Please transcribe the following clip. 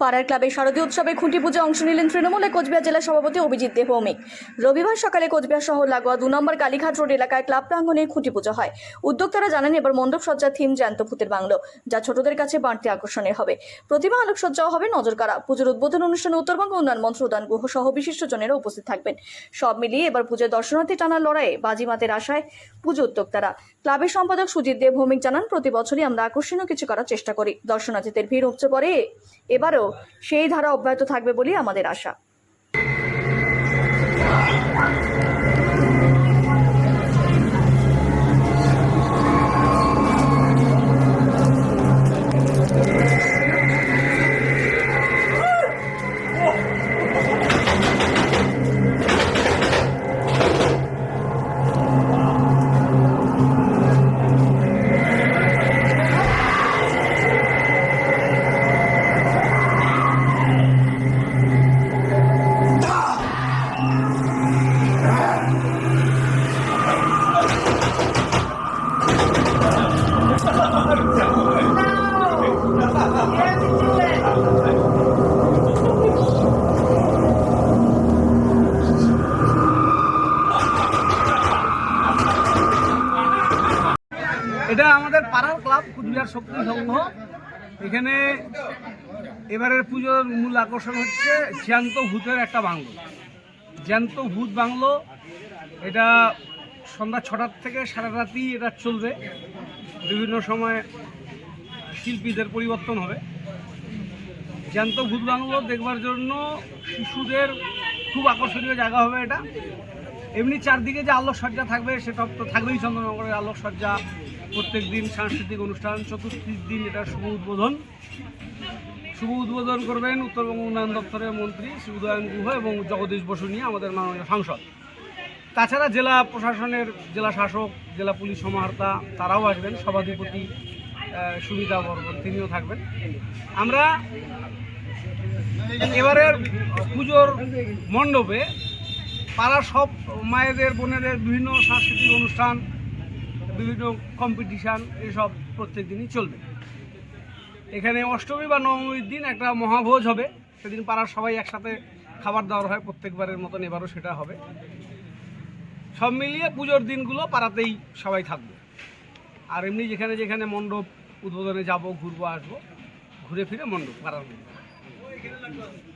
পাড়ার ক্লাবে শারদীয় উৎসবে খুঁটি পুজো অংশ নিলেন তৃণমূলের কোচবিহার জেলা সভাপতি অভিজিৎ দেব ভৌমিক রবিবার সকালে কোচবিহার শহর লাগোয়া দু নম্বর কালীঘাট রোড এলাকায় ক্লাব প্রাঙ্গণে খুঁটি পুজো হয়। উদ্যোক্তারা জানান, এবার মণ্ডপ সজ্জার থিম জ্যান্ত ভূতের বাংলো, যা ছোটদের কাছে বাড়তি আকর্ষণীয় হবে। প্রতিমা আলোকসজ্জাও হবে নজর কাড়া পুজোর উদ্বোধন অনুষ্ঠানে উত্তরবঙ্গ উন্নয়ন মন্ত্রী উদান গুহ সহ বিশিষ্টজনেরা উপস্থিত থাকবেন। সব মিলিয়ে এবার পুজোর দর্শনার্থী টানার লড়াইয়ে বাজিমাতের আশায় পুজো উদ্যোক্তারা। ক্লাবের সম্পাদক সুজিত দেব ভৌমিক জানান, প্রতি বছরই আমরা আকর্ষণীয় কিছু করার চেষ্টা করি। দর্শনার্থীদের ভিড় উপচে পড়ে। এবারও সেই ধারা অব্যাহত থাকবে বলেই আমাদের আশা। এটা আমাদের পাড়ার ক্লাব, কুচবিহার শক্তি সংঘ। এখানে এবারের পুজোর মূল আকর্ষণ হচ্ছে জ্যান্ত ভূতের একটা বাংলো। জ্যান্ত ভূত বাংলো, এটা সন্ধ্যা ছটার থেকে সারা রাতি এটা চলবে। বিভিন্ন সময় শিল্পীদের পরিবর্তন হবে। জ্যান্ত ভূত বাংলো দেখবার জন্য শিশুদের খুব আকর্ষণীয় জায়গা হবে এটা। এমনি চারদিকে যে আলোকসজ্জা থাকবে, সেটা তো থাকবেই চন্দ্রনগরের আলোকসজ্জা। প্রত্যেক দিন সাংস্কৃতিক অনুষ্ঠান, চতুর্থীর দিন এটা শুভ উদ্বোধন। শুভ উদ্বোধন করবেন উত্তরবঙ্গ উন্নয়ন দপ্তরের মন্ত্রী শ্রী উদয়ন গুহ এবং জগদীশ বসু নিয়ে আমাদের মাননীয় সাংসদ। তাছাড়া জেলা প্রশাসনের জেলা শাসক, জেলা পুলিশ সমাহর্তা, তারাও আসবেন। সভাধিপতি সুবিধা বর্মন, তিনিও থাকবেন। আমরা এবারের পুজোর মণ্ডপে পাড়ার সব মায়েদের, বোনেদের বিভিন্ন সাংস্কৃতিক অনুষ্ঠান বিভিন্ন কম্পিটিশান এসব প্রত্যেক দিনই চলবে। এখানে অষ্টমী বা নবমীর দিন একটা মহাভোজ হবে। সেদিন পাড়ার সবাই একসাথে খাবার দাবার হয়, প্রত্যেকবারের মতন এবারও সেটা হবে। সব মিলিয়ে পুজোর দিনগুলো পাড়াতেই সবাই থাকবে। আর এমনি যেখানে যেখানে মণ্ডপ, উদ্বোধনে যাব, ঘুরবো, আসব, ঘুরে ফিরে মণ্ডপ, পাড়ার মধ্যে।